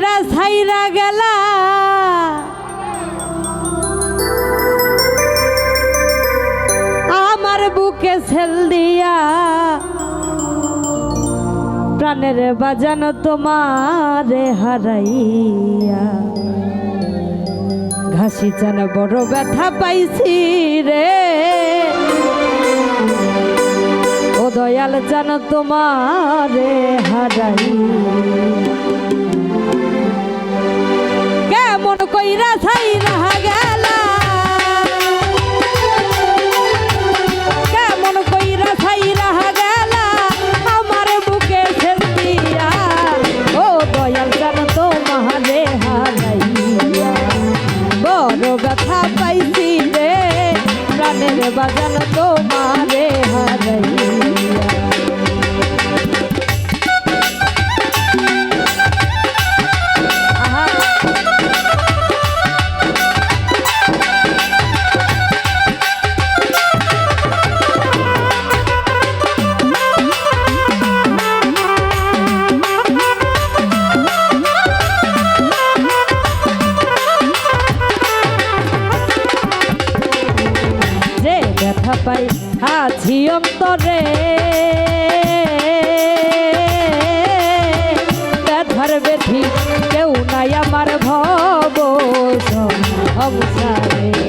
কইরা ছাইরা গেলা। আমার বুকে ছেল দিয়া প্রাণের বাজানো তোমারে হারাইয়া। ঘাসি চান বড় ব্যথা পাইছি রে। ও দয়াল জান তোমারে হারাই কেমন কইরা ছাইরা ব্যথা পাই আছি অন্তরে। ব্যথার বেঠি কেউ নাই আমার ভব সংসারে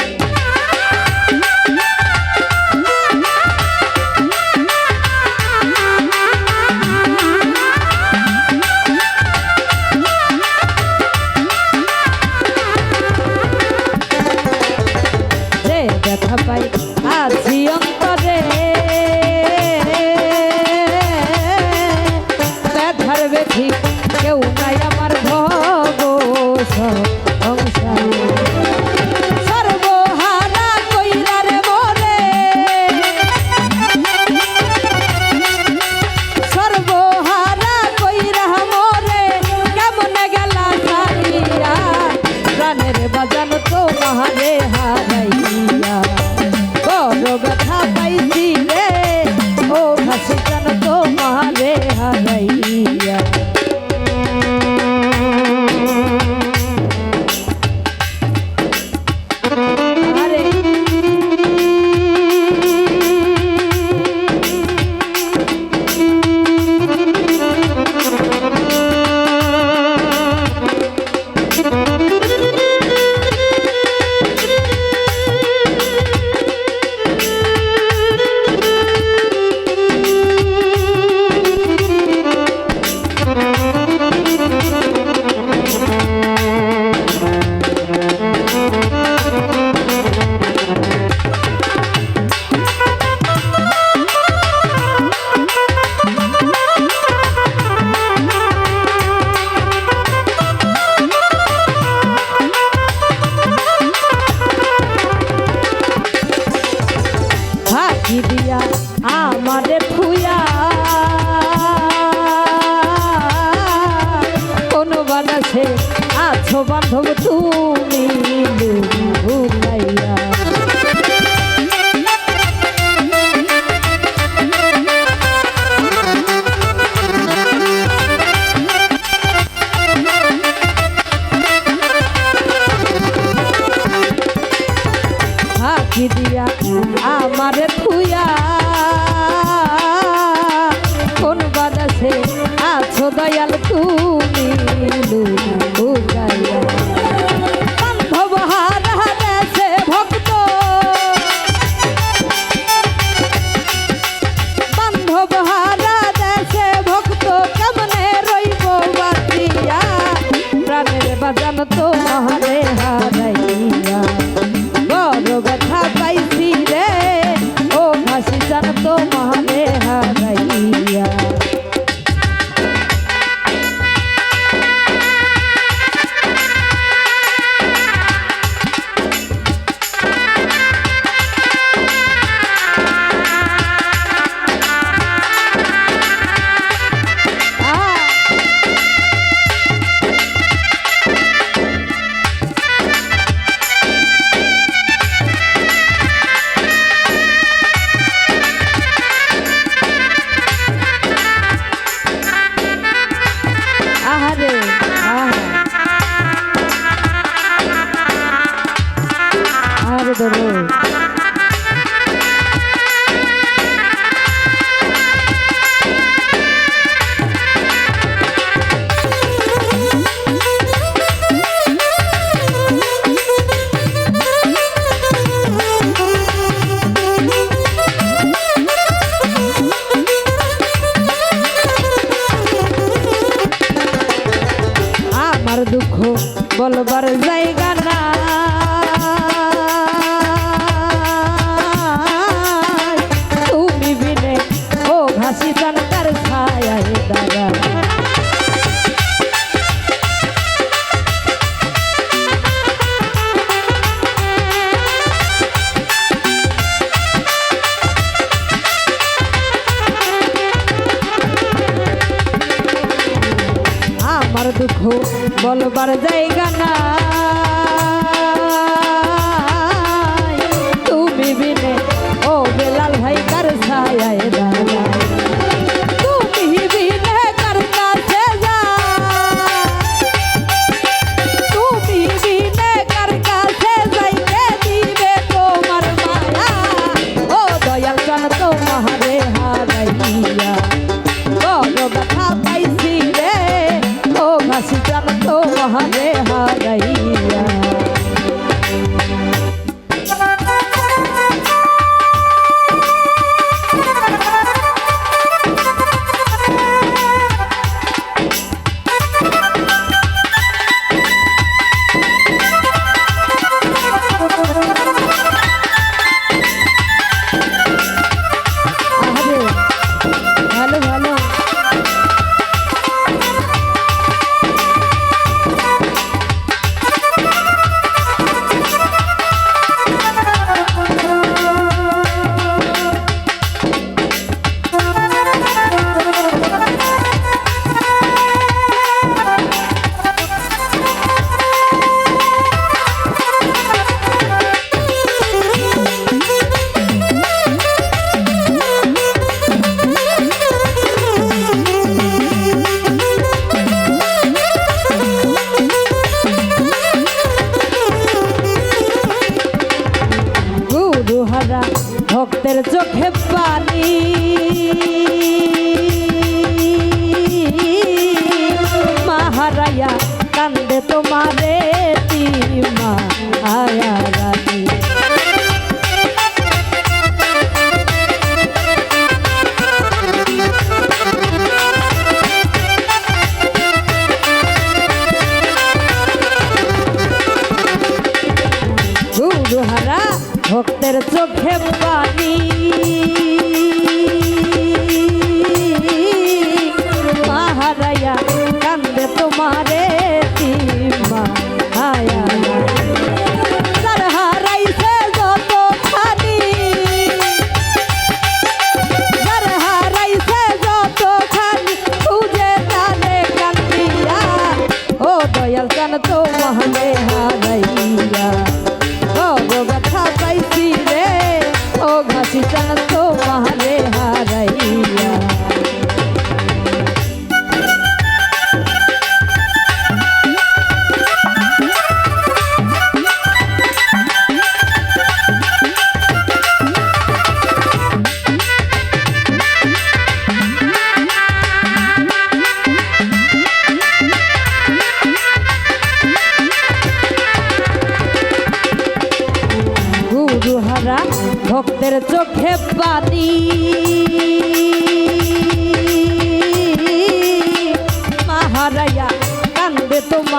ব্যথা পাইছি দিয়া আমারে থুয়া কোন বানাছে আছো বান্ধব তুমি ভুলাইয়া প্রাণে হারাইয়া জড়িয়ে ধরবো বলবার বলবার জায়গা না yeah. তো মহান